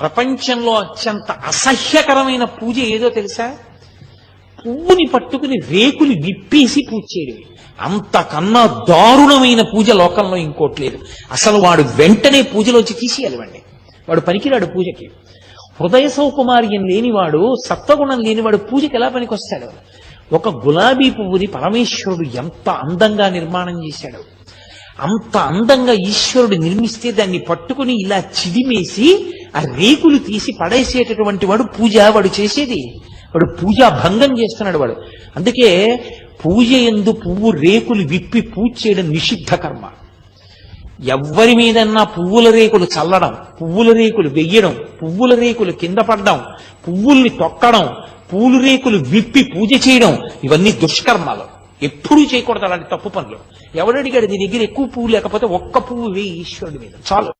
ప్రపంచంలో అత్యంత అసహ్యకరమైన పూజ ఏదో తెలుసా? పువ్వుని పట్టుకుని రేకులు విప్పేసి పూజ చేయడమే. అంతకన్నా దారుణమైన పూజ లోకంలో ఇంకోటి లేదు. అసలు వాడు వెంటనే పూజలోంచి తీసేయాలి వాడు పనికిరాడు పూజకి. హృదయ సౌకుమార్యం లేనివాడు సత్వగుణం లేనివాడు పూజకి ఎలా పనికొస్తాడు? ఒక గులాబీ పువ్వుని పరమేశ్వరుడు ఎంత అందంగా నిర్మాణం చేశాడు. అంత అందంగా ఈశ్వరుడు నిర్మిస్తే దాన్ని పట్టుకుని ఇలా చిదిమేసి ఆ రేకులు తీసి పడేసేటటువంటి వాడు పూజ వాడు చేసేది. వాడు పూజా భంగం చేస్తున్నాడు వాడు. అందుకే పూజ ఎందు పువ్వు రేకులు విప్పి పూజ చేయడం నిషిద్ధ కర్మ. ఎవ్వరి మీదన్నా పువ్వుల రేకులు చల్లడం పువ్వుల రేకులు వెయ్యడం పువ్వుల రేకులు కింద పడడం పువ్వుల్ని తొక్కడం పూలు రేకులు విప్పి పూజ చేయడం ఇవన్నీ దుష్కర్మాలు. ఎప్పుడూ చేయకూడదు అలాంటి తప్పు పనులు. ఎవడడిగాడు నీ దగ్గర ఎక్కువ పువ్వు లేకపోతే ఒక్క పువ్వు వేయి ఈశ్వరుడి మీద. చాలు.